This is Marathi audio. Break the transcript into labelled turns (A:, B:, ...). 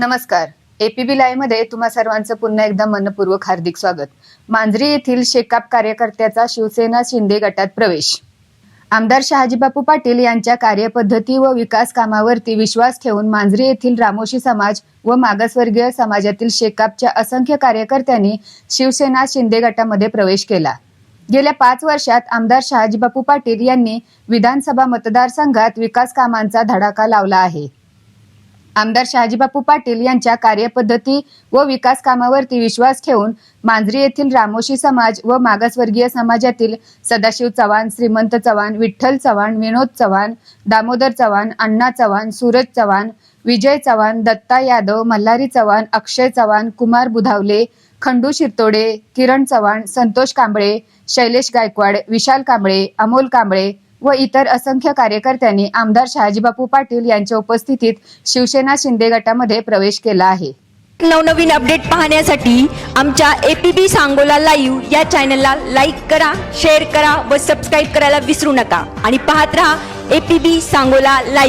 A: नमस्कार. एपीबी लाईव्हमध्ये तुम्हा सर्वांचं पुन्हा एकदा मनपूर्वक हार्दिक स्वागत. मांजरी येथील शेकाप कार्यकर्त्याचा शिवसेना शिंदे गटात प्रवेश. आमदार शहाजीबापू पाटील यांच्या कार्यपद्धती व विकास कामावरती विश्वास ठेवून मांजरी येथील रामोशी समाज व मागासवर्गीय समाजातील शेकापच्या असंख्य कार्यकर्त्यांनी शिवसेना शिंदे गटामध्ये प्रवेश केला. गेल्या पाच वर्षात आमदार शहाजीबापू पाटील यांनी विधानसभा मतदारसंघात विकास कामांचा धडाका लावला आहे. आमदार शहाजीबापू पाटील यांच्या कार्यपद्धती व विकास कामावरती विश्वास ठेवून मांजरी येथील रामोशी समाज व मागासवर्गीय समाजातील सदाशिव चव्हाण श्रीमंत चव्हाण विठ्ठल चव्हाण विनोद चव्हाण दामोदर चव्हाण अण्णा चव्हाण सूरज चव्हाण विजय चव्हाण दत्ता यादव मल्हारी चव्हाण अक्षय चव्हाण कुमार बुधावले खंडू शिरतोडे किरण चव्हाण संतोष कांबळे शैलेश गायकवाड विशाल कांबळे अमोल कांबळे व इतर असंख्य कार्यकर्त्यांनी आमदार शहाजीबापू पाटील यांच्या उपस्थितीत शिवसेना शिंदे गटामध्ये प्रवेश केला आहे.
B: नवनवीन अपडेट पाहण्यासाठी आमच्या एपीबी सांगोला लाईव्ह या चॅनलला लाईक करा शेअर करा व सबस्क्राईब करायला विसरू नका. आणि पाहत रहा एपीबी सांगोला लाईव्ह